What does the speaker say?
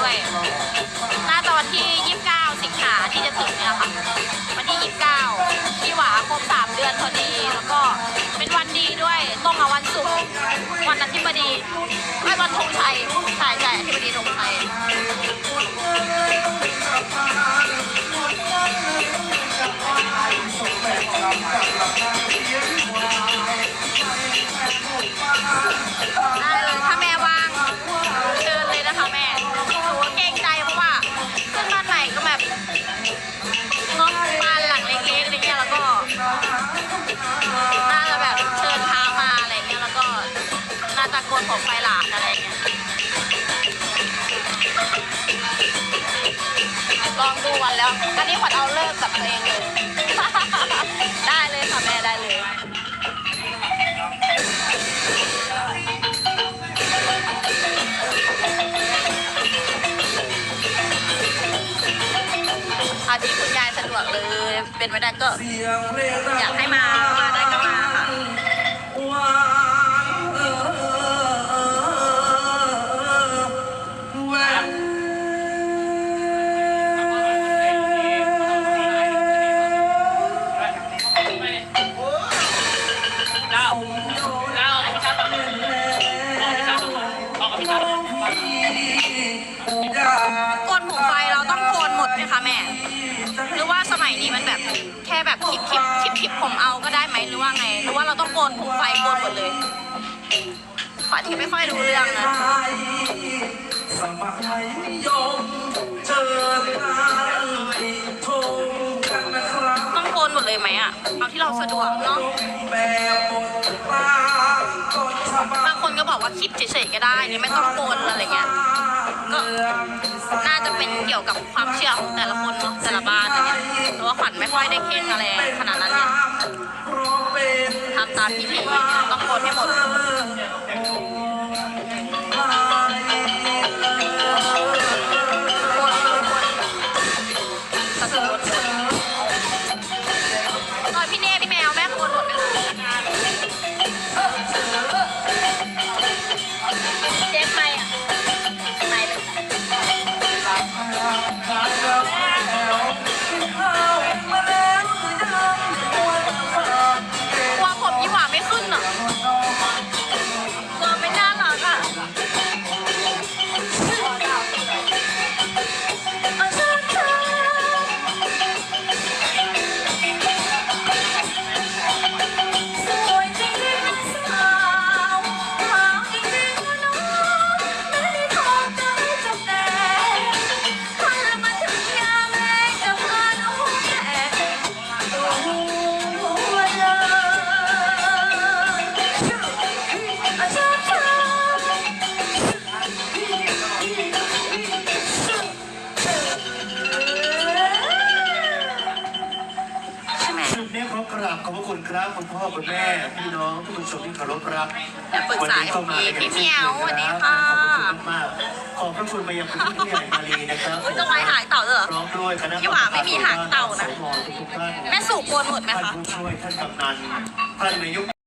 ด้วย น่าจะวันที่ 29 สิงหาที่จะถึงเนี่ยค่ะ วันที่ 29ที่หวาครบ3 เดือนพอดี แล้วก็เป็นวันดีด้วย ตรงกับวันศุกร์วันอาทิตย์พอดีไม่วันธงชัย น่าจะโกนผมไฟหลานอะไรเงี้ยลองดูวันแล้วอันนี้ขวัญเอาเลิกกับตัวเองเลย ได้เลยค่ะแม่ได้เลยอาที่คุณยายสะดวกเลย เป็นไปได้ก็อยากให้มามาได้ก็ แม่ หรือว่าสมัยนี้มันแบบแค่แบบคลิปคลิปคลิปคลิปผมเอาก็ได้ไหมหรือว่าไง หรือว่าเราต้องโกนผมไฟโกนหมดเลยขวัญที่ไม่ค่อยรู้เรื่องนะสมัยยมเจอกันทงกันนะครับ ต้องโกนหมดเลยไหมอะเอาที่เราสะดวกเนาะแบบหมดตาก่อนฉบับบางคนก็บอกว่าคลิปเฉยๆก็ได้นี่ไม่ต้องโกนอะไรเงี้ยก็น เป็นเกี่ยวกับความเชื่อของแต่ละคนเนาะแต่ละบ้านอะไรเงี้ยแต่ว่าขวัญไม่ค่อยได้เข่งอะไรขนาดนั้นเนี่ยทำตามพิธีต้องโอนให้หมด นี้ขอกราบขอบพระคุณครับคุณพ่อคุณแม่พี่น้องทุกผู้ชมที่เคารพรักอยากปรึกษาวันนี้เข้ามาพี่พี่เหมียวสวัสดีค่ะขอบคุณมากขอบพระคุณมายังคุณผู้ใหญ่มาลีนะครับอุ๊ยต้องไว้หางเต่าด้วยเหรอพร้อมด้วยคณะพี่หว่าไม่มีหางเต่านะสมทุกๆท่านแม่สู่โกนหมดไหมท่านคะผู้ช่วยท่านกำนันท่านนายก